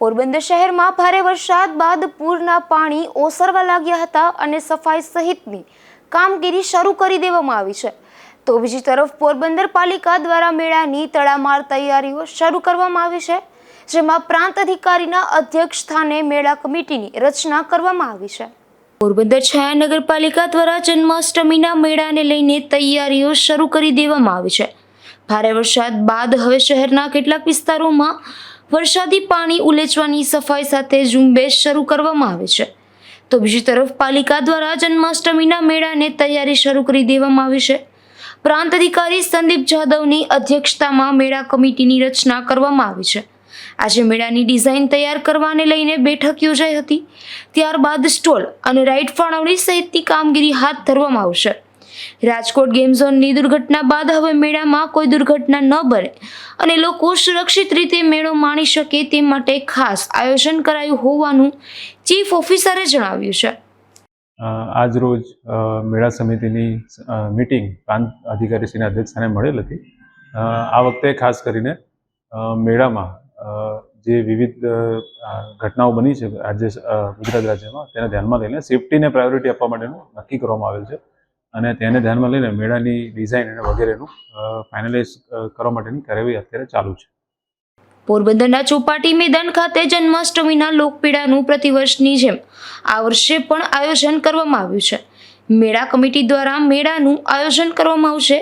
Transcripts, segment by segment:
પોરબંદર શહેરમાં ભારે વરસાદ બાદ પૂરના પાણી ઓસરવા લાગ્યા હતા અને સફાઈ સહિતની કામગીરી શરૂ કરી દેવામાં આવી છે. તો બીજી તરફ પોરબંદર પાલિકા દ્વારા મેળાની તડામાર તૈયારીઓ શરૂ કરવામાં આવી છે, જેમાં પ્રાંત અધિકારીના અધ્યક્ષ સ્થાને મેળા કમિટીની રચના કરવામાં આવી છે. પોરબંદર છાયા નગરપાલિકા દ્વારા જન્માષ્ટમીના મેળાને લઈને તૈયારીઓ શરૂ કરી દેવામાં આવી છે. ભારે વરસાદ બાદ હવે શહેરના કેટલાક વિસ્તારોમાં વરસાદી પાણી ઉલેચવાની સફાઈ સાથે ઝુંબેશ શરૂ કરવામાં આવે છે. તો બીજી તરફ પાલિકા દ્વારા જન્માષ્ટમીના મેળાને તૈયારી શરૂ કરી દેવામાં આવી છે. પ્રાંત અધિકારી સંદીપ જાદવની અધ્યક્ષતામાં મેળા કમિટીની રચના કરવામાં આવી છે. આજે મેળાની ડિઝાઇન તૈયાર કરવાને લઈને બેઠક યોજાઈ હતી. ત્યારબાદ સ્ટોલ અને રાઇડ ફાળવણી સહિતની કામગીરી હાથ ધરવામાં આવશે. રાજકોટ ગેમ ઝોનની દુર્ઘટના બાદ હવે મેળામાં કોઈ દુર્ઘટના ન બને અને લોકો સુરક્ષિત રીતે મેળો માણી શકે તે માટે ખાસ આયોજન કરાયું હોવાનું ચીફ ઓફિસરે જણાવ્યું છે. આજરોજ આજ રોજ મેળા સમિતિની મીટિંગ પ્રાંત અધિકારીશ્રીના અધ્યક્ષસ્થાને મળેલ હતી. આ વખતે ખાસ કરીને મેળામાં જે વિવિધ ઘટનાઓ બની છે રાજ્ય ગુજરાત રાજ્યમાં, તેને ધ્યાનમાં લઈને સેફટીને પ્રાયોરિટી આપવા માટેનું નક્કી કરવામાં આવેલ છે. અને તેને ધ્યાનમાં લઈને મેળાની ડિઝાઇન અને વગેરેનું ફાઇનલાઇઝ કરવા માટેની કાર્યવાહી અત્યારે ચાલુ છે. પોરબંદરના ચોપાટી મેદાન ખાતે જન્માષ્ટમીના લોકપીડાનું પ્રતિવર્ષની જેમ આ વર્ષે પણ આયોજન કરવામાં આવ્યું છે. મેળા કમિટી દ્વારા મેળાનું આયોજન કરવામાં આવશે.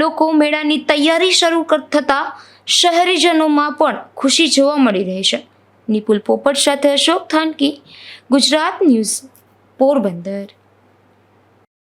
લોકો મેળાની તૈયારી શરૂ થતાં શહેરીજનોમાં પણ ખુશી જોવા મળી રહી છે. નિપુલ પોપટ સાથે અશોક થાનકી, ગુજરાત ન્યૂઝ, પોરબંદર.